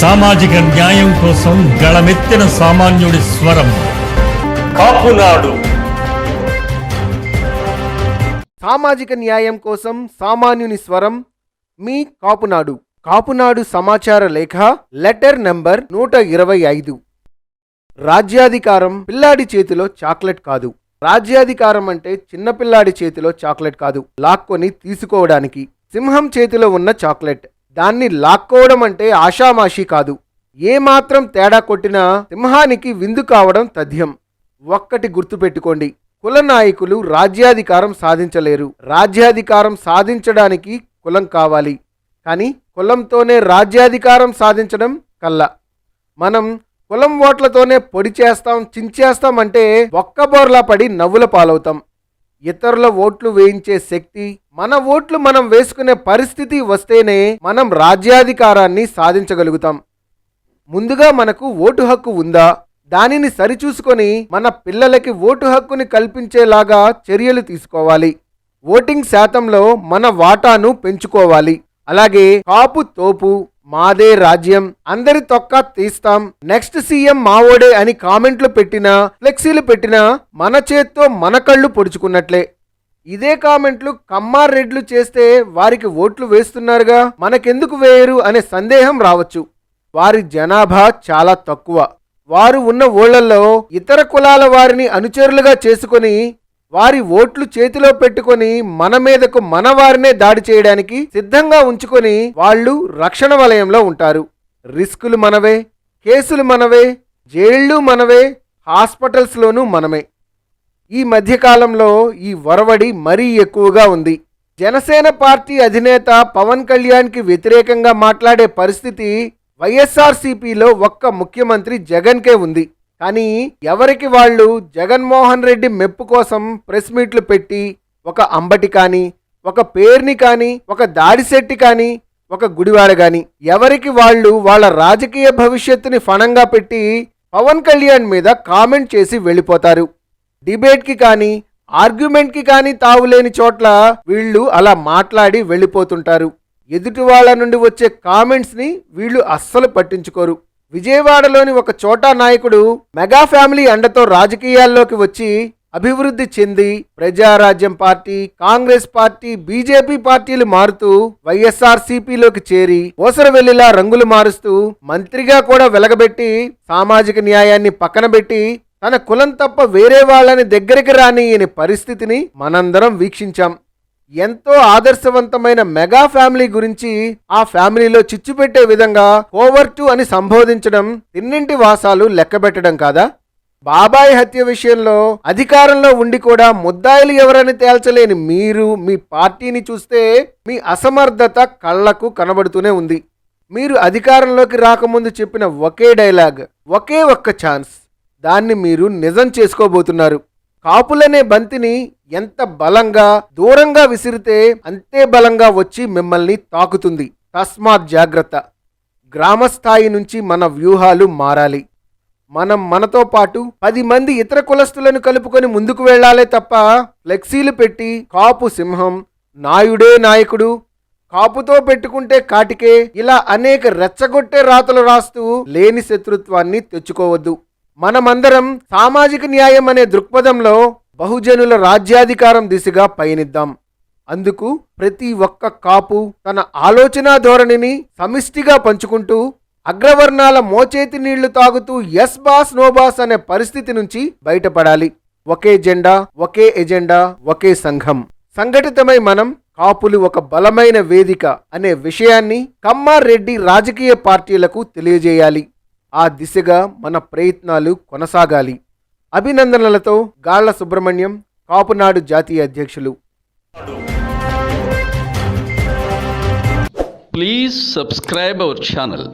సామాజిక న్యాయం కోసం గళమెత్తిన సామాన్యుడి స్వరం. కాపునాడు సామాజిక న్యాయం కోసం సామాన్యుని స్వరం మీ కాపునాడు కాపునాడు సమాచార లేఖ లెటర్ నంబర్ నూట ఇరవై ఐదు. రాజ్యాధికారం పిల్లాడి చేతిలో చాక్లెట్ కాదు. రాజ్యాధికారం అంటే చిన్నపిల్లాడి చేతిలో చాక్లెట్ కాదు. లాక్కొని తీసుకోవడానికి. సింహం చేతిలో ఉన్న చాక్లెట్. దాన్ని లాక్కోవడం అంటే ఆషామాషీ కాదు. ఏ మాత్రం తేడా కొట్టినా సింహానికి విందు కావడం తథ్యం. ఒక్కటి గుర్తుపెట్టుకోండి కుల నాయకులు రాజ్యాధికారం సాధించలేరు. రాజ్యాధికారం సాధించడానికి కులం కావాలి. కానీ కులంతోనే రాజ్యాధికారం సాధించడం కల్ల. మనం కులం ఓట్లతోనే పొడి చేస్తాం చించేస్తాం అంటే ఒక్క బోర్లా పడి నవ్వుల పాలవుతాం. ఇతరుల ఓట్లు వేయించే శక్తి మన ఓట్లు మనం వేసుకునే పరిస్థితి వస్తేనే మనం రాజ్యాధికారాన్ని సాధించగలుగుతాం. ముందుగా మనకు ఓటు హక్కు ఉందా? దానిని సరిచూసుకొని మన పిల్లలకి ఓటు హక్కుని కల్పించేలాగా చర్యలు తీసుకోవాలి. ఓటింగ్ శాతంలో మన వాటాను పెంచుకోవాలి. అలాగే కాపు తోపు మాదే రాజ్యం. అందరి తొక్క తీస్తాం. నెక్స్ట్ సీఎం మావోడే అని కామెంట్లు పెట్టినా ఫ్లెక్సీలు పెట్టినా మన చేత్తో మన కళ్ళు పొడుచుకున్నట్లే. ఇదే కామెంట్లు కమ్మారెడ్లు చేస్తే వారికి ఓట్లు వేస్తున్నారుగా? మనకెందుకు వేయరు అనే సందేహం రావచ్చు. వారి జనాభా చాలా తక్కువ. వారు ఉన్న ఊళ్ళల్లో ఇతర కులాల వారిని అనుచరులుగా చేసుకొని వారి ఓట్లు చేతిలో పెట్టుకొని మన మీదకు మన వారినే దాడి చేయడానికి సిద్ధంగా ఉంచుకొని వాళ్ళు రక్షణ వలయంలో ఉంటారు. రిస్కులు మనవే కేసులు మనవే జైళ్ళు మనవే హాస్పిటల్స్లోనూ మనమే. ఈ మధ్యకాలంలో ఈ వరవడి మరీ ఎక్కువగా ఉంది. జనసేన పార్టీ అధినేత పవన్ కళ్యాణ్కి వ్యతిరేకంగా మాట్లాడే పరిస్థితి వైఎస్ఆర్సీపీలో ఒక్క ముఖ్యమంత్రి జగన్కే ఉంది. కానీ ఎవరికి వాళ్ళు జగన్మోహన్ రెడ్డి మెప్పు కోసం ప్రెస్ మీట్లు పెట్టి ఒక అంబటి కానీ ఒక పేర్ని కానీ ఒక దాడిశెట్టి కానీ ఒక గుడివాడ కానీ ఎవరికి వాళ్ళు వాళ్ళ రాజకీయ భవిష్యత్తుని ఫణంగా పెట్టి పవన్ కళ్యాణ్ మీద కామెంట్ చేసి వెళ్ళిపోతారు. డిబేట్కి కానీ ఆర్గ్యుమెంట్కి కానీ తావులేని చోట్ల వీళ్ళు అలా మాట్లాడి వెళ్ళిపోతుంటారు. ఎదుటి వాళ్ళ నుండి వచ్చే కామెంట్స్ని వీళ్ళు అస్సలు పట్టించుకోరు. విజయవాడలోని ఒక చోటా నాయకుడు మెగా ఫ్యామిలీ అండతో రాజకీయాల్లోకి వచ్చి అభివృద్ధి చెంది Prajarajyam party Congress party BJP పార్టీలు మారుతూ వైఎస్ఆర్ సిపిలోకి చేరి ఓసరవెల్లిలా రంగులు మారుస్తూ మంత్రిగా కూడా వెలగబెట్టి సామాజిక న్యాయాన్ని పక్కన పెట్టి తన కులం తప్ప వేరే వాళ్ళని దగ్గరికి రానియని పరిస్థితిని మనందరం వీక్షించాం. ఎంతో ఆదర్శవంతమైన మెగా ఫ్యామిలీ గురించి ఆ ఫ్యామిలీలో చిచ్చు పెట్టే విధంగా కోవర్టు అని సంబోధించడం తిన్నింటి వాసాలు లెక్కబెట్టడం కాదా? బాబాయ్ హత్య విషయంలో అధికారంలో ఉండి కూడా ముద్దాయిలు ఎవరని తేల్చలేని మీరు మీ పార్టీని చూస్తే మీ అసమర్థత కళ్ళకు కనబడుతూనే ఉంది. మీరు అధికారంలోకి రాకముందు చెప్పిన ఒకే డైలాగ్ ఒకే ఒక్క ఛాన్స్. దాన్ని మీరు నిజం చేసుకోబోతున్నారు. కాపులనే బంతిని ఎంత బలంగా దూరంగా విసిరితే అంతే బలంగా వచ్చి మిమ్మల్ని తాకుతుంది. తస్మాత్ జాగ్రత్త. గ్రామస్థాయి నుంచి మన వ్యూహాలు మారాలి. మనం మనతో పాటు పది మంది ఇతర కులస్తులను కలుపుకొని ముందుకు వెళ్ళాలే తప్ప ఫ్లెక్సీలు పెట్టి కాపు సింహం నాయుడే నాయకుడు కాపుతో పెట్టుకుంటే కాటికే ఇలా అనేక రెచ్చగొట్టే రాతలు రాస్తూ లేని శత్రుత్వాన్ని తెచ్చుకోవద్దు. మనమందరం సామాజిక న్యాయం అనే దృక్పథంలో బహుజనుల రాజ్యాధికారం దిశగా పయనిద్దాం. అందుకు ప్రతి ఒక్క కాపు తన ఆలోచన ధోరణిని సమిష్టిగా పంచుకుంటూ అగ్రవర్ణాల మోచేతి నీళ్ళు తాగుతూ ఎస్ బాస్ నో బాస్ అనే పరిస్థితి నుంచి బయటపడాలి. ఒకే జెండా ఒకే ఎజెండా ఒకే సంఘం. సంఘటితమై మనం కాపులు ఒక బలమైన వేదిక అనే విషయాన్ని కమ్మారెడ్డి రాజకీయ పార్టీలకు తెలియజేయాలి. ఆ దిశగా మన ప్రయత్నాలు కొనసాగాలి. అభినందనలతో గాళ్ళ సుబ్రహ్మణ్యం కాపునాడు జాతీయ అధ్యక్షులు. Please subscribe our channel